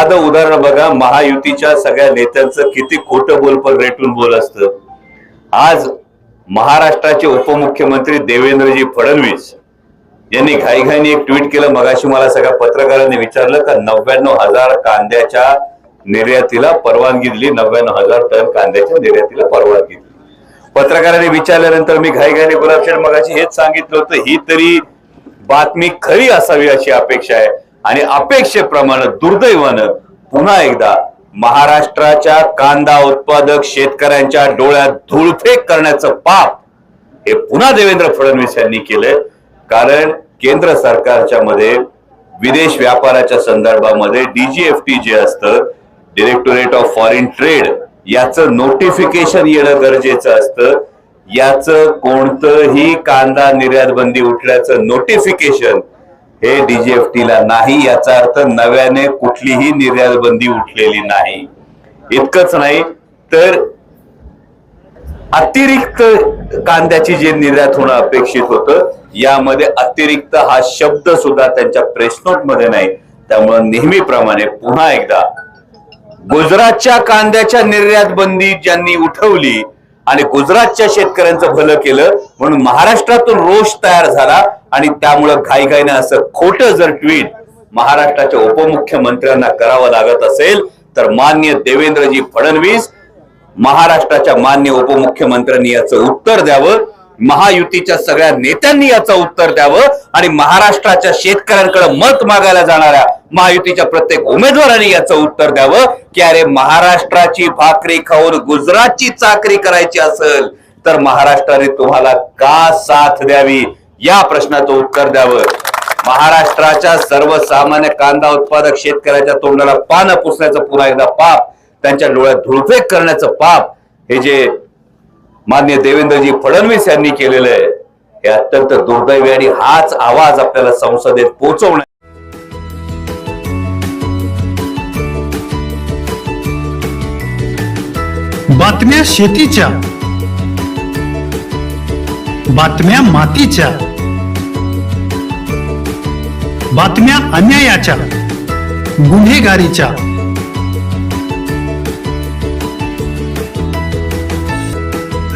साधं उदाहरण बघा महायुतीच्या सगळ्या नेत्यांचं किती खोटं बोलपण रेटून बोल असतं. आज महाराष्ट्राचे उपमुख्यमंत्री देवेंद्रजी फडणवीस यांनी घाईघाईने एक ट्विट केलं मगाशी मला सगळ्या पत्रकारांनी विचारलं का नव्याण्णव हजार कांद्याच्या निर्यातीला परवानगी दिली नव्याण्णव हजार टन कांद्याच्या निर्यातीला परवानगी दिली. पत्रकारांनी विचारल्यानंतर मी घाईघाईने गुलाबशेठ मगाशी हेच सांगितलं होतं ही तरी बातमी खरी असावी अशी अपेक्षा आहे. आणि अपेक्षेप्रमाणे दुर्दैवानं पुन्हा एकदा महाराष्ट्राच्या कांदा उत्पादक शेतकऱ्यांच्या डोळ्यात धुळफेक करण्याचं पाप हे पुन्हा देवेंद्र फडणवीस यांनी केलंय. कारण केंद्र सरकारच्या मध्ये विदेश व्यापाराच्या संदर्भामध्ये डीजीएफटी जे असतं डिरेक्टोरेट ऑफ फॉरेन ट्रेड याचं नोटिफिकेशन येणं गरजेचं असतं. याचं कोणतंही कांदा निर्यात बंदी उठल्याचं नोटिफिकेशन हे डीजीएफटीला ला नाही याचा अर्थ नव्याने कुठलीही निर्यात बंदी उठलेली नाही. इतकंच नाही तर अतिरिक्त कांद्याची जे निर्यात होणं अपेक्षित होतं यामध्ये अतिरिक्त हा शब्द सुद्धा त्यांच्या प्रेस नोटमध्ये नाही. त्यामुळे नेहमीप्रमाणे पुन्हा एकदा गुजरातच्या कांद्याच्या निर्यात बंदी ज्यांनी उठवली आणि गुजरातच्या शेतकऱ्यांचं भलं केलं म्हणून महाराष्ट्रातून रोष तयार झाला आणि त्यामुळं घाईघाईनं असं खोटं जर ट्विट महाराष्ट्राच्या उपमुख्यमंत्र्यांना करावं लागत असेल तर मान्य देवेंद्रजी फडणवीस महाराष्ट्राच्या मान्य उपमुख्यमंत्र्यांनी याचं उत्तर द्यावं. महायुतीच्या सगळ्या नेत्यांनी याचं उत्तर द्यावं आणि महाराष्ट्राच्या शेतकऱ्यांकडे मत मागायला जाणाऱ्या महायुतीच्या प्रत्येक उमेदवारांनी याचं उत्तर द्यावं की अरे महाराष्ट्राची भाकरी खाऊन गुजरातची चाकरी करायची असेल तर महाराष्ट्राने तुम्हाला का साथ द्यावी? या प्रश्नाचं उत्तर द्यावं. महाराष्ट्राच्या सर्वसामान्य कांदा उत्पादक शेतकऱ्याच्या तोंडाला पानं पुसण्याचं पुन्हा एकदा पाप त्यांच्या डोळ्यात धुळफेक करण्याचं पाप हे जे मान्य देवेंद्रजी फडणवीस यांनी केलेलं आहे. हे अत्यंत दुर्दैवी आणि हाच आवाज आपल्याला संसदेत पोहोचवण्या बातम्या शेतीच्या बातम्या मातीच्या बातम्या अन्यायाच्या गुन्हेगारीच्या.